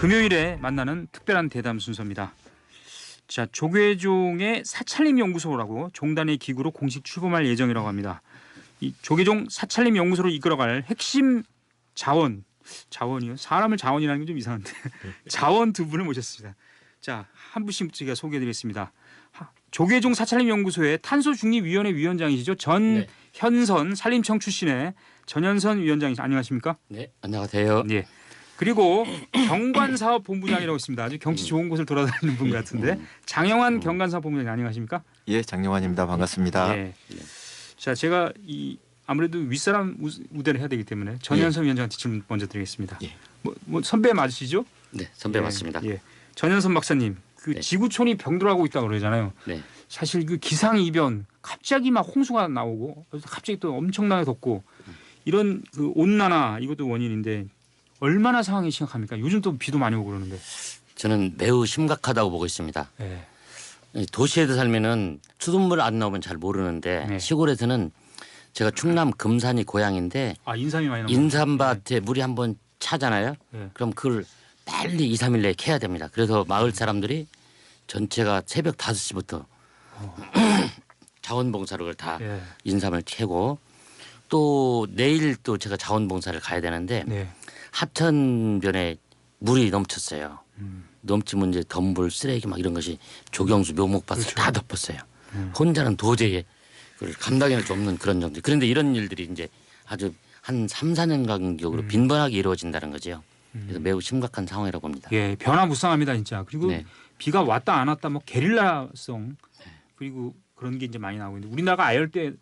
금요일에 만나는 특별한 대담 순서입니다. 자, 조계종의 사찰림 연구소라고 종단의 기구로 공식 출범할 예정이라고 합니다. 이 조계종 사찰림 연구소를 이끌어갈 핵심 자원, 자원이요? 사람을 자원이라는 게 좀 이상한데 자원 두 분을 모셨습니다. 자, 한 분씩 제가 소개해드리겠습니다. 하- 조계종 사찰림 연구소의 탄소 중립 위원회 위원장이시죠? 네. 전현선 산림청 출신의 전현선 위원장이시 안녕하십니까? 네, 안녕하세요. 예. 그리고 경관사업 본부장이라고 있습니다. 아주 경치 좋은 곳을 돌아다니는 분 같은데 장영환 경관사업 본부장 안녕하십니까? 예, 장영환입니다. 반갑습니다. 예. 자, 제가 이 아무래도 윗사람 우- 우대를 해야 되기 때문에 전현선 위원장한테 질문 먼저 드리겠습니다. 예. 뭐, 뭐 선배 맞으시죠? 네, 선배 예, 맞습니다. 예. 전현선 박사님, 그 네. 지구촌이 병들어가고 있다고 그러잖아요. 네. 사실 그 기상 이변 갑자기 막 홍수가 나오고 갑자기 또 엄청나게 덥고 이런 그 온난화 이것도 원인인데 얼마나 상황이 심각합니까? 요즘 또 비도 많이 오고 그러는데. 저는 매우 심각하다고 보고 있습니다. 예. 이 도시에서 살면은 수돗물 안 나오면 잘 모르는데 네. 시골에서는 제가 충남 금산이 고향인데 아 인삼이 많이. 인삼밭에 물이 한번 차잖아요. 네. 그럼 그걸 빨리 2, 3일 내에 캐야 됩니다. 그래서 마을 사람들이 전체가 새벽 5시부터 자원봉사를 다 예. 인삼을 캐고 또 내일 또 제가 자원봉사를 가야 되는데 네. 하천변에 물이 넘쳤어요. 음. 넘치면 이제 덤불, 쓰레기 막 이런 것이 조경수 묘목밭을 그렇죠. 다 덮었어요. 음. 혼자는 도저히 그걸 감당할 수 없는 그런 정도. 그런데 이런 일들이 이제 아주 한 3, 4년 간격으로 음. 빈번하게 이루어진다는 거죠. 그래서 매우 심각한 상황이라고 봅니다. 예, 변화무쌍합니다 진짜. 그리고 네. 비가 왔다 안 왔다 뭐 게릴라성 그리고 그런 게 이제 많이 나오고 있는데 우리나라가 아열대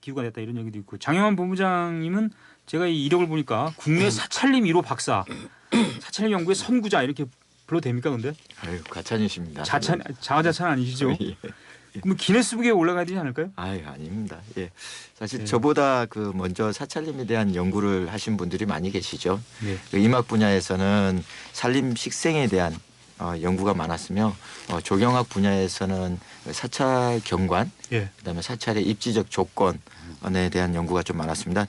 기후가 됐다 이런 얘기도 있고 장영환 본부장님은 제가 이 이력을 보니까 국내 사찰림 1호 박사, 사찰림 연구의 선구자 이렇게 불러도 됩니까 근데 아유, 과찬이십니다. 자찬 자화자찬 아니시죠? 예. 그럼 기네스북에 올라가야 되지 않을까요? 아유, 아닙니다. 예. 사실 네. 저보다 그 먼저 사찰림에 대한 연구를 하신 분들이 많이 계시죠. 네. 그 임학 분야에서는 산림 식생에 대한 어, 연구가 많았으며 어, 조경학 분야에서는 그 사찰 경관 예. 그다음에 사찰의 입지적 조건에 대한 연구가 좀 많았습니다.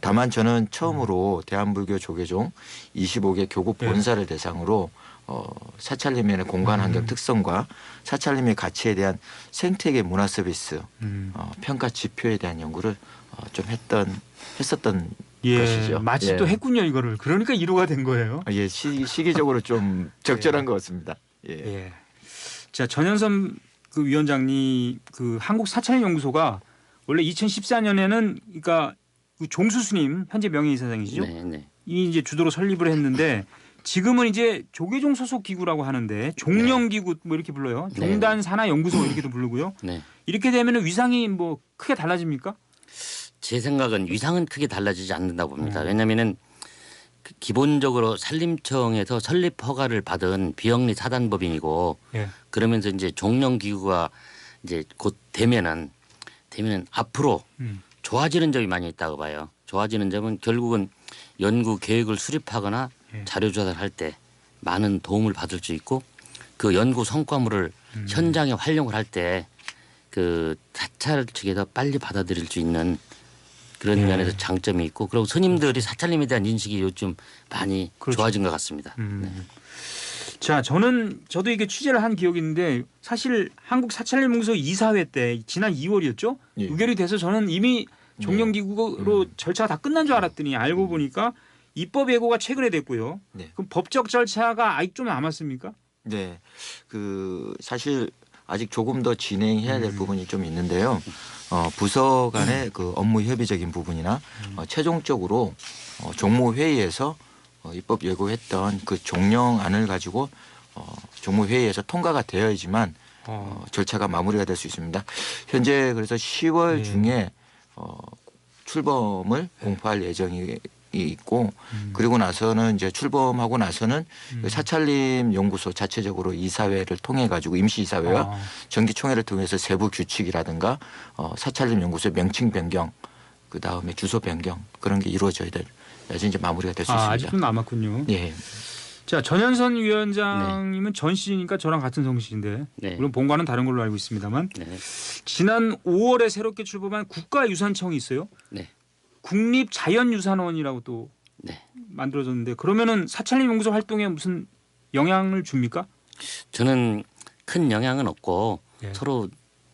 다만 저는 처음으로 대한불교 조계종 25개 교구 네. 본사를 대상으로 어, 사찰림의 공간 환경 음. 특성과 사찰림의 가치에 대한 생태계 문화 서비스 음. 어, 평가 지표에 대한 연구를 어, 좀 했던 했었던 예, 것이죠. 마치 예. 또 했군요 이거를. 그러니까 1호가 된 거예요. 아, 예, 시, 시기적으로 좀 적절한 것 같습니다. 예. 예. 자 전현선 그 위원장님 그 한국 사찰림 연구소가 원래 2014년에는 그러니까 그 종수 스님 현재 명예이사장이시죠. 네, 네. 이 이제 주도로 설립을 했는데 지금은 이제 조계종 소속 기구라고 하는데 종령 기구 뭐 이렇게 불러요. 네. 종단 산하 연구소 이렇게도 부르고요. 네. 이렇게 되면은 위상이 뭐 크게 달라집니까? 제 생각은 위상은 크게 달라지지 않는다고 봅니다. 음. 왜냐하면은 그 기본적으로 산림청에서 설립 허가를 받은 비영리 사단법인이고 예. 그러면서 이제 종령 기구가 이제 곧 되면은 되면은 앞으로 음. 좋아지는 점이 많이 있다고 봐요. 좋아지는 점은 결국은 연구 계획을 수립하거나 예. 자료 조사를 할 때 많은 도움을 받을 수 있고 그 연구 성과물을 음. 현장에 활용을 할 때 그 사찰 측에서 빨리 받아들일 수 있는 그런 예. 면에서 장점이 있고 그리고 스님들이 사찰림에 대한 인식이 요즘 많이 그렇죠. 좋아진 것 같습니다. 음. 네. 자, 저는 저도 이게 취재를 한 기억이 있는데 사실 한국 사찰림 연구소 이사회 때 지난 2월이었죠. 예. 의결이 돼서 저는 이미 종령 기구로 음. 절차가 다 끝난 줄 알았더니 알고 보니까 입법 예고가 최근에 됐고요. 네. 그럼 법적 절차가 아직 좀 남았습니까? 네, 그 사실 아직 조금 더 진행해야 될 음. 부분이 좀 있는데요. 어, 부서 간의 그 업무 협의적인 부분이나 음. 어, 최종적으로 어, 종무 회의에서 어, 입법 예고했던 그 종령안을 가지고 어, 종무 회의에서 통과가 되어야지만 어. 어, 절차가 마무리가 될 수 있습니다. 현재 그래서 10월 네. 중에 어, 출범을 공포할 예정이 있고 음. 그리고 나서는 이제 출범하고 나서는 음. 그 사찰림 연구소 자체적으로 이사회를 통해 가지고 임시 이사회와 아, 정기 총회를 통해서 세부 규칙이라든가 어, 사찰림 연구소의 명칭 변경 그 다음에 주소 변경 그런 게 이루어져야 될 야지 이제 마무리가 될수 아, 있습니다. 아직도 남았군요. 예, 자, 전현선 위원장님은 전씨니까 저랑 같은 성씨인데 네. 물론 본과는 다른 걸로 알고 있습니다만 네. 지난 5월에 새롭게 출범한 국가유산청이 있어요. 네. 국립자연유산원이라고 또 네. 만들어졌는데 그러면은 사찰림 연구소 활동에 무슨 영향을 줍니까? 저는 큰 영향은 없고 예. 서로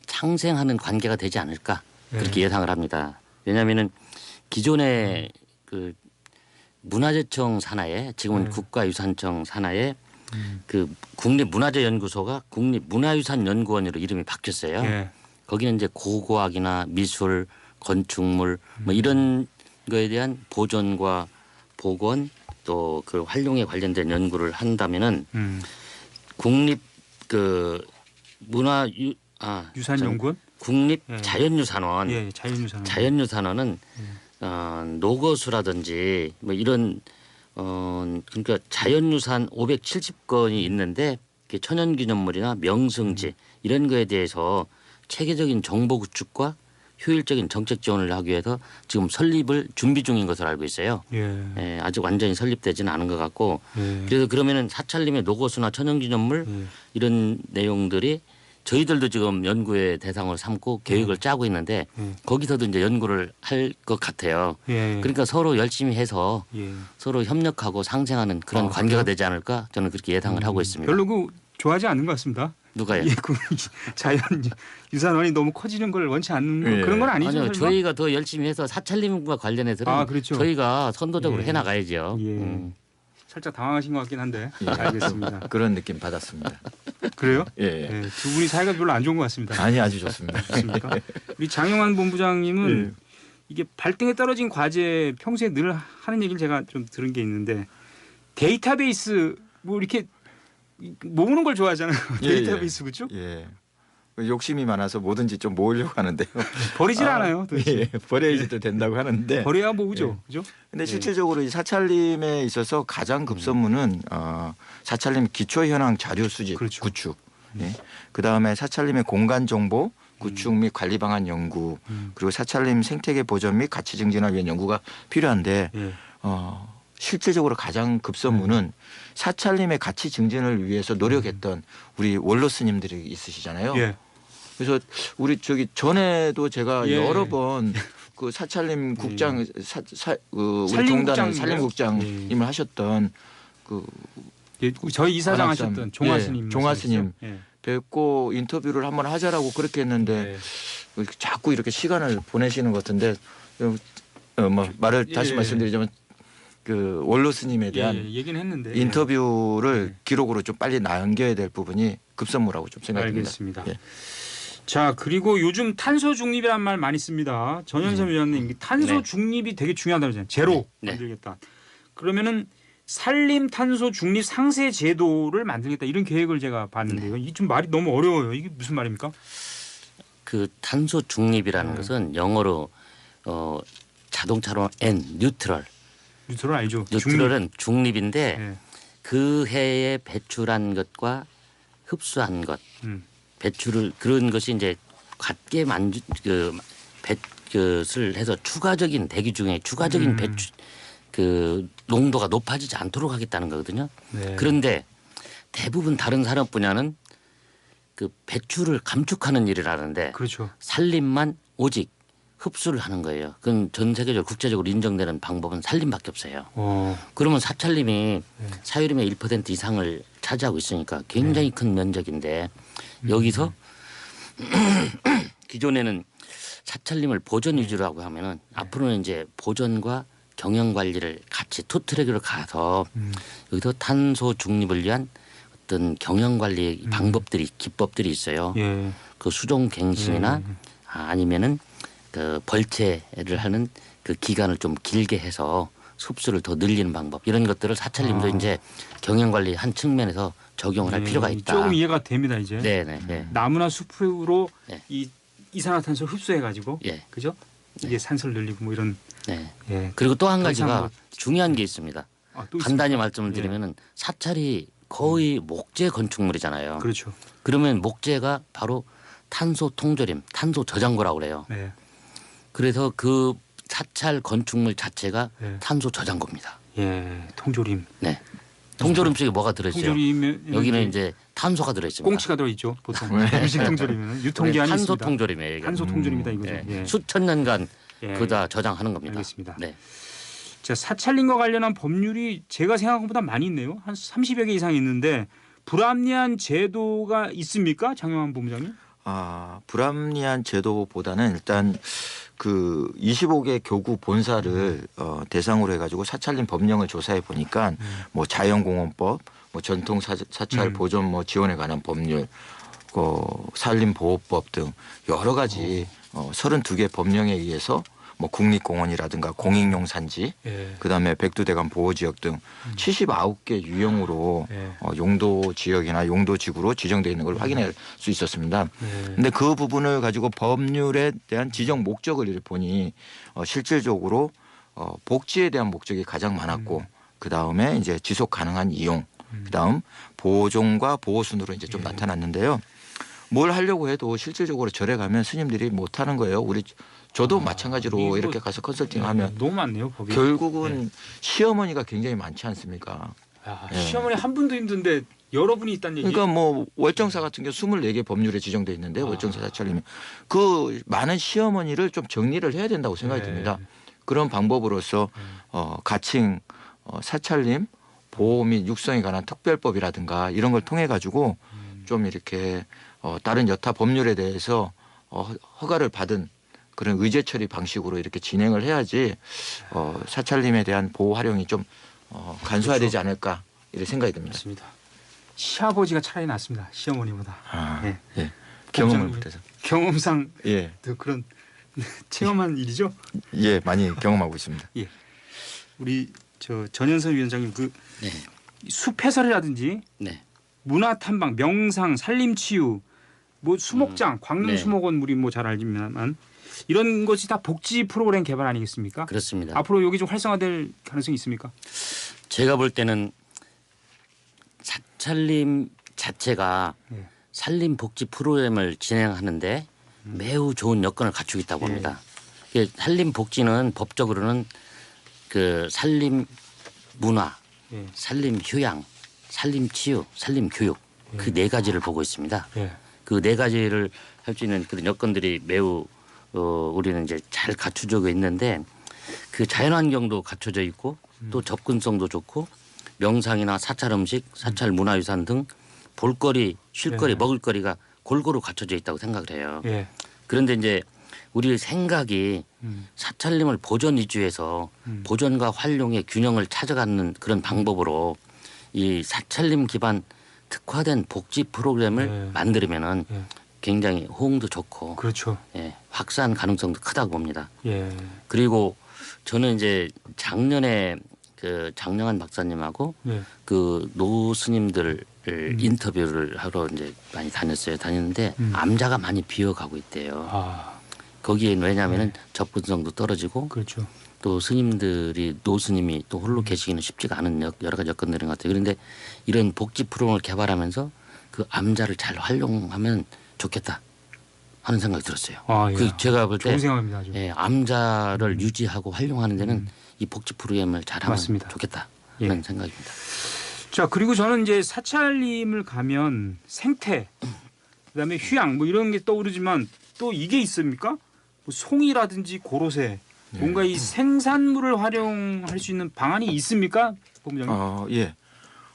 상생하는 관계가 되지 않을까 그렇게 예. 예상을 합니다. 왜냐하면은 기존의 그 문화재청 산하에 지금은 네. 국가유산청 산하에 음. 그 국립문화재연구소가 국립문화유산연구원으로 이름이 바뀌었어요. 예. 거기는 이제 고고학이나 미술, 건축물 뭐 이런 거에 대한 보존과 복원 또 그 활용에 관련된 연구를 한다면은 음. 국립 그 문화 유, 아 유산연구원? 국립 예. 자연유산원 예, 자연유산. 자연유산원은 예. 어, 노거수라든지 뭐 이런 어 그러니까 자연유산 570건이 있는데 천연기념물이나 명승지 이런 거에 대해서 체계적인 정보 구축과 효율적인 정책 지원을 하기 위해서 지금 설립을 준비 중인 것으로 알고 있어요. 예. 예, 아직 완전히 설립되지는 않은 것 같고 예. 그래서 그러면은 사찰림의 노고수나 천연기념물 예. 이런 내용들이 저희들도 지금 연구의 대상을 삼고 계획을 짜고 있는데 예. 거기서도 이제 연구를 할 것 같아요. 예. 그러니까 서로 열심히 해서 예. 서로 협력하고 상생하는 그런 아, 관계가 그래요? 되지 않을까 저는 그렇게 예상을 하고 있습니다. 별로 그 좋아하지 않는 것 같습니다. 누가요? 예, 그 자연 유산원이 너무 커지는 걸 원치 않는 거- 예. 그런 건 아니죠. 아니요? 저희가 더 열심히 해서 사찰림과 관련해서는 아, 그렇죠. 저희가 선도적으로 예. 해나가야죠. 예. 음. 살짝 당황하신 것 같긴 한데 예. 알겠습니다. 그런 느낌 받았습니다. 그래요? 예. 예. 예, 두 분이 사이가 별로 안 좋은 것 같습니다. 아니 아주 좋습니다. 좋습니까? 우리 장영환 본부장님은 예. 이게 발등에 떨어진 과제 평소에 늘 하는 얘기를 제가 좀 들은 게 있는데 데이터베이스 뭐 이렇게 모으는 걸 좋아하잖아요. 예, 데이터베이스 그죠? 예. 욕심이 많아서 뭐든지 좀 모으려고 하는데요. 버리질 아, 않아요. 도대체. 예, 버려야지 도 된다고 하는데. 버려야 모으죠. 그죠? 근데 예. 실질적으로 이 사찰림에 있어서 가장 급선무는 어, 사찰림 기초 현황 자료 수집 그렇죠. 구축. 예. 그 다음에 사찰림의 공간 정보 구축 및 관리 방안 연구 음. 그리고 사찰림 생태계 보전 및 가치 증진을 위한 연구가 필요한데 예. 어, 실질적으로 가장 급선무는 사찰림의 가치 증진을 위해서 노력했던 우리 원로 스님들이 있으시잖아요. 예. 그래서 우리 저기 전에도 제가 예. 여러 번 그 사찰림 국장 사, 사, 그 우리 산림국장인가요? 종단의 산림국장님을 하셨던 그 예, 저희 이사장 관악산. 하셨던 예, 스님. 말씀이시죠? 스님. 예. 뵙고 인터뷰를 한번 하자라고 그렇게 했는데 예. 자꾸 이렇게 시간을 보내시는 것 같은데 어, 뭐 말을 다시 예. 말씀드리자면 그 원로 스님에 예, 대한 예, 얘기는 했는데 인터뷰를 예. 기록으로 좀 빨리 남겨야 될 부분이 급선무라고 좀 생각됩니다. 알겠습니다. 예. 자 그리고 요즘 탄소 중립이란 말 많이 씁니다. 전현섭 위원님 이 탄소 네. 중립이 되게 중요하다고 하잖아요. 제로 네. 만들겠다. 그러면은 산림 탄소 중립 상세 제도를 만들겠다 이런 계획을 제가 봤는데요. 이 좀 말이 너무 어려워요. 이게 무슨 말입니까? 그 탄소 중립이라는 네. 것은 영어로 어 자동차로 N 뉴트럴 뉴트럴 알죠? 뉴트럴은 중립 인데 중립. 예. 그 해에 배출한 것과 흡수한 것 음. 배출을 그런 것이 이제 같게 만주 그 배것을 해서 추가적인 대기 중에 추가적인 음. 배출 그 농도가 높아지지 않도록 하겠다는 거거든요. 네. 그런데 대부분 다른 산업 분야는 그 배출을 감축하는 일을 하는데 그렇죠. 산림만 오직 흡수를 하는 거예요. 그건 전 세계적으로 국제적으로 인정되는 방법은 산림밖에 없어요. 어. 그러면 사찰림이 네. 사유림의 1% 이상을 차지하고 있으니까 굉장히 큰 면적인데 음. 여기서 기존에는 사찰림을 보존 위주로 하고 하면은 네. 앞으로는 이제 보존과 경영 관리를 같이 투트랙으로 가서 음. 여기서 탄소 중립을 위한 어떤 경영 관리 음. 방법들이 기법들이 있어요. 예. 그 수종 갱신이나 예. 아, 아니면은 그 벌채를 하는 그 기간을 좀 길게 해서 흡수를 더 늘리는 방법 이런 것들을 사찰님도 아. 이제 경영 관리 한 측면에서 적용을 할 예. 필요가 있다. 조금 이해가 됩니다 이제. 네네 네. 나무나 숲으로 네. 이 이산화탄소 를 흡수해 가지고 예. 그죠? 이게 산소를 늘리고 뭐 이런 네. 예. 그리고 또 한 가지가 뭐- 중요한 게 있습니다. 아, 또 간단히? 말씀을 드리면은 사찰이 거의 목재 건축물이잖아요. 그렇죠. 그러면 목재가 바로 탄소 통조림, 탄소 저장고라고 그래요. 네. 그래서 그 사찰 건축물 자체가 네. 탄소 저장고입니다. 예. 통조림. 네. 통조림 속에 뭐가 들어있어요? 통조림에 여기는 이제 탄소가 들어있습니다. 꽁치가 들어 있죠. 보통 음식 통조림에는 유통기한이 탄소 있습니다. 통조림이에요. 탄소 통조림이다 이거죠. 네. 예. 수천 년간 예. 그다 저장하는 겁니다. 알겠습니다. 네. 자, 사찰림과 관련한 법률이 제가 생각한 것보다 많이 있네요. 한 30여 개 이상 있는데 불합리한 제도가 있습니까? 장영환 본부장님? 아, 불합리한 제도보다는 일단 그 25개 교구 본사를 어, 대상으로 해가지고 사찰림 법령을 조사해 보니까 뭐 자연공원법, 뭐 전통 사, 사찰 음. 보존 뭐 지원에 관한 법률, 그 산림보호법 등 여러 가지 어, 32개 법령에 의해서 뭐 국립공원이라든가 공익용 산지, 예. 그다음에 백두대간 보호지역 등 79개 유형으로 예. 어, 용도 지역이나 용도 지구로 지정되어 있는 걸 확인할 수 있었습니다. 예. 근데 그 부분을 가지고 법률에 대한 지정 목적을 보니 어, 실질적으로 어, 복지에 대한 목적이 가장 많았고 그 다음에 이제 지속 가능한 이용, 그 다음 보존과 보호 순으로 이제 좀 예. 나타났는데요. 뭘 하려고 해도 실질적으로 절에 가면 스님들이 못 하는 거예요. 우리 저도 아, 마찬가지로 이렇게 가서 컨설팅하면 너무 많네요, 법이. 결국은 시어머니가 굉장히 많지 않습니까? 야, 예. 시어머니 한 분도 힘든데 여러분이 있다는 얘기. 그러니까 뭐 월정사 같은 경우 24개 법률에 지정돼 있는데 아. 월정사 사찰이면 그 많은 시어머니를 좀 정리를 해야 된다고 생각이 네. 듭니다. 그런 방법으로서 음. 어 가칭 어 사찰림 보호 및 육성에 관한 특별법이라든가 이런 걸 통해 가지고 음. 좀 이렇게 어 다른 여타 법률에 대해서 어 허- 허가를 받은 그런 의제 처리 방식으로 이렇게 진행을 해야지 어 사찰림에 대한 보호 활용이 좀 어, 간소화되지 그렇죠. 않을까 이런 생각이 듭니다. 맞습니다. 시아버지가 차라리 낫습니다. 시어머니보다. 아, 예. 예. 경험을 못해서. 경험상 예. 또 그런 체험한 일이죠. 예, 많이 경험하고 있습니다. 우리 저 전현선 위원장님 그 네. 숲 해설이라든지 네. 문화 탐방, 명상, 산림 치유, 뭐 수목장, 광릉 네. 수목원 우리 뭐 잘 알지만 이런 것이 다 복지 프로그램 개발 아니겠습니까? 그렇습니다. 앞으로 여기 좀 활성화될 가능성이 있습니까? 제가 볼 때는 사찰림 자체가 예. 산림 복지 프로그램을 진행하는데 매우 좋은 여건을 갖추고 있다고 예. 봅니다. 이게 산림 복지는 법적으로는 그 산림 문화, 예. 산림 휴양, 산림 치유, 산림 교육 그 네 가지를 보고 있습니다. 예. 그네 가지를 할 수 있는 그런 여건들이 매우 어, 우리는 이제 잘 갖춰져 있는데 그 자연환경도 갖춰져 있고 또 접근성도 좋고 명상이나 사찰 음식, 사찰 문화유산 등 볼거리, 쉴거리, 네. 먹을거리가 골고루 갖춰져 있다고 생각을 해요. 예. 그런데 이제 우리 생각이 음. 사찰림을 보존 위주에서 음. 보존과 활용의 균형을 찾아가는 그런 방법으로 이 사찰림 기반 특화된 복지 프로그램을 네. 만들면은 예. 굉장히 호응도 좋고 그렇죠. 예, 확산 가능성도 크다고 봅니다. 예. 그리고 저는 이제 작년에 그 장영환 박사님하고 예. 그 노 스님들 인터뷰를 하러 이제 많이 다녔어요. 다녔는데 음. 암자가 많이 비어가고 있대요. 아, 거기엔 왜냐하면은 접근성도 떨어지고 그렇죠. 또 스님들이 노 스님이 또 홀로 계시기는 쉽지가 않은 여- 여러 가지 여건들인 것 같아요. 그런데 이런 복지 프로그램을 개발하면서 그 암자를 잘 활용하면 좋겠다 하는 생각이 들었어요. 아, 예. 그 제가 볼 때. 예, 암자를 유지하고 활용하는 데는 이 복지 프로그램을 잘하면 음. 맞습니다. 좋겠다 예. 하는 생각입니다. 자 그리고 저는 이제 사찰림을 가면 생태, 그다음에 휴양 뭐 이런 게 떠오르지만 또 이게 있습니까? 뭐 송이라든지 고로쇠, 네. 뭔가 이 생산물을 활용할 수 있는 방안이 있습니까, 본부장님? 어, 예.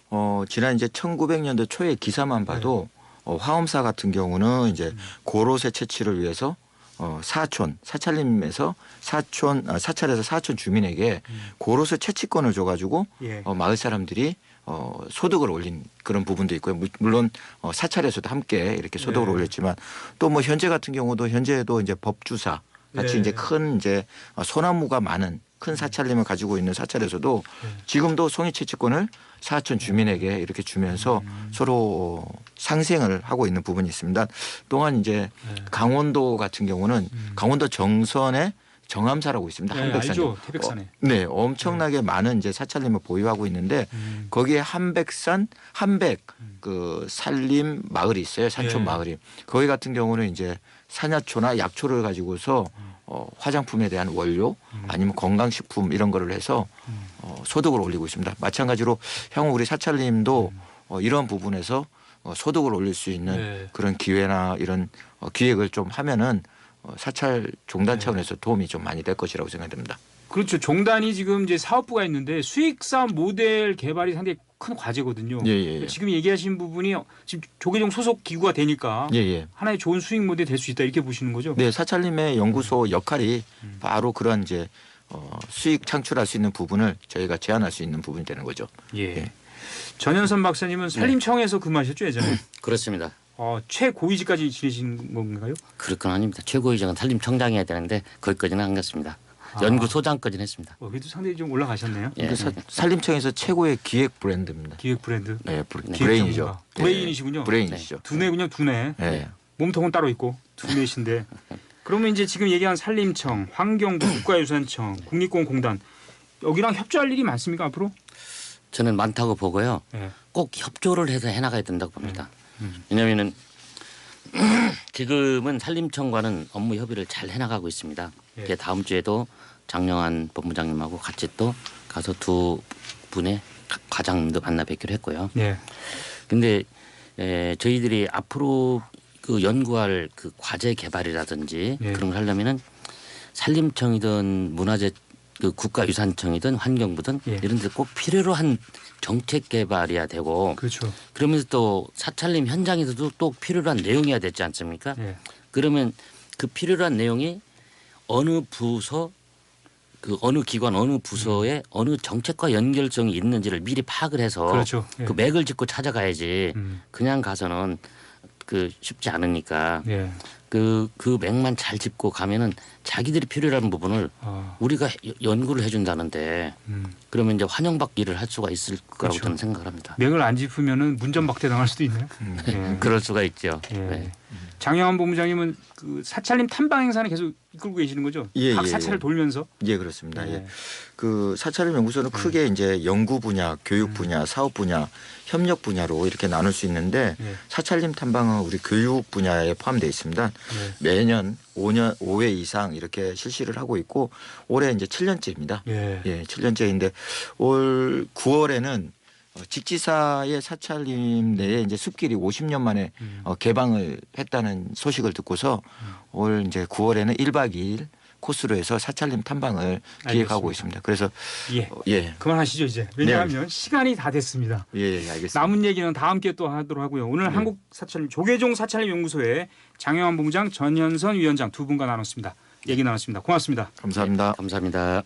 어, 지난 이제 1900년대 초에 기사만 봐도 어, 화엄사 같은 경우는 이제 고로쇠 채취를 위해서 어, 사촌 사찰림에서 사촌 아, 사찰에서 사촌 주민에게 고로쇠 채취권을 줘가지고 예. 어, 마을 사람들이 어, 소득을 올린 그런 부분도 있고요. 무- 물론 어, 사찰에서도 함께 이렇게 소득을 네. 올렸지만 또 뭐 현재 같은 경우도 현재도 이제 법주사 같이 네. 이제 큰 이제 어, 소나무가 많은 큰 사찰림을 가지고 있는 사찰에서도 네. 지금도 송이 채취권을 사촌 주민에게 이렇게 주면서 음. 서로 어, 상생을 하고 있는 부분이 있습니다. 또한 이제 네. 강원도 같은 경우는 음. 강원도 정선에 정암사라고 있습니다. 네, 한백산. 알죠. 태백산에. 어, 네, 엄청나게 많은 이제 사찰림을 보유하고 있는데 음. 거기에 한백산 한백 음. 그 산림 마을이 있어요. 산촌 네. 마을이. 거기 같은 경우는 이제 산야초나 약초를 가지고서 음. 어, 화장품에 대한 원료 아니면 건강식품 이런 거를 해서 음. 어, 소득을 올리고 있습니다. 마찬가지로 향후 우리 사찰림도 음. 어, 이런 부분에서 어, 소득을 올릴 수 있는 네. 그런 기회나 이런 어, 기획을 좀 하면은 어, 사찰 종단 네. 차원에서 도움이 좀 많이 될 것이라고 생각됩니다. 그렇죠. 종단이 지금 이제 사업부가 있는데 수익 사업 모델 개발이 상당히 큰 과제거든요. 예, 예, 예. 지금 얘기하신 부분이 지금 조계종 소속 기구가 되니까 예, 예. 하나의 좋은 수익 모델이 될 수 있다 이렇게 보시는 거죠? 네, 사찰님의 연구소 역할이 음. 바로 그런 이제 어, 수익 창출할 수 있는 부분을 저희가 제안할 수 있는 부분이 되는 거죠. 예. 예. 전현선 박사님은 네. 산림청에서 근무하셨죠 예전에? 그렇습니다. 어, 최고위직까지 지내신 건가요? 그럴 건 아닙니다. 최고위정은 산림청장이 해야 되는데 거기까지는 안 갔습니다. 아. 연구소장까지는 했습니다. 어, 그래도 상당히 좀 올라가셨네요. 예. 근데 사, 산림청에서 최고의 기획 브랜드입니다. 기획 브랜드. 네, 브, 네. 브레인이죠. 전문가. 브레인이시군요. 예, 브레인이시죠. 두뇌군요, 두뇌. 네. 몸통은 따로 있고 두뇌신데. 그러면 이제 지금 얘기한 산림청, 환경부, 국가유산청, 국립공원공단 여기랑 협조할 일이 많습니까 앞으로? 저는 많다고 보고요. 예. 꼭 협조를 해서 해나가야 된다고 봅니다. 음. 왜냐하면은 지금은 산림청과는 업무 협의를 잘 해나가고 있습니다. 예. 다음 주에도 장영환 본부장님하고 같이 또 가서 두 분의 가- 과장님도 만나 뵙기로 했고요. 예. 근데 에, 저희들이 앞으로 그 연구할 그 과제 개발이라든지 예. 그런 걸 하려면은 산림청이든 문화재 그 국가유산청이든 환경부든 예. 이런 데 꼭 필요로 한 정책 개발이야 되고 그렇죠. 그러면서 또 사찰림 현장에서도 또 필요로 한 내용이야 되지 않습니까? 예. 그러면 그 필요로 한 내용이 어느 부서 그 어느 기관 어느 부서에 어느 정책과 연결성이 있는지를 미리 파악을 해서 그렇죠. 예. 그 맥을 짚고 찾아가야지 음. 그냥 가서는 그 쉽지 않으니까 예. 그 그 맥만 잘 짚고 가면은 자기들이 필요한 부분을 아, 우리가 여- 연구를 해준다는데 음. 그러면 이제 환영받기를 할 수가 있을 거라고 그렇죠. 저는 생각을 합니다. 맥을 안 짚으면은 문전박대 당할 수도 있네요. 예. 그럴 수가 있죠. 예. 네. 장영환 본부장님은 그 사찰림 탐방 행사는 계속 이끌고 계시는 거죠? 예, 각 예, 사찰을 예. 돌면서. 예, 그렇습니다. 예. 예. 그 사찰림 연구소는 크게 이제 연구 분야, 교육 분야, 사업 분야, 협력 분야로 이렇게 나눌 수 있는데 예. 사찰림 탐방은 우리 교육 분야에 포함되어 있습니다. 예. 매년 5년 5회 이상 이렇게 실시를 하고 있고 올해 이제 7년째입니다. 예. 예, 7년째인데 올 9월에는 어, 직지사의 사찰림 내에 이제 숲길이 50년 만에 음. 어, 개방을 했다는 소식을 듣고서 올 이제 9월에는 1박 2일 코스로 해서 사찰림 탐방을 기획하고 알겠습니다. 있습니다. 그래서 예. 어, 예, 그만하시죠 이제. 왜냐하면 시간이 다 됐습니다. 예, 예, 알겠습니다. 남은 얘기는 다음 기회에 또 하도록 하고요. 오늘 네. 한국 사찰림 조계종 사찰림 연구소의 장영환 본부장 전현선 위원장 두 분과 나눴습니다. 얘기 나눴습니다. 고맙습니다. 감사합니다. 감사합니다.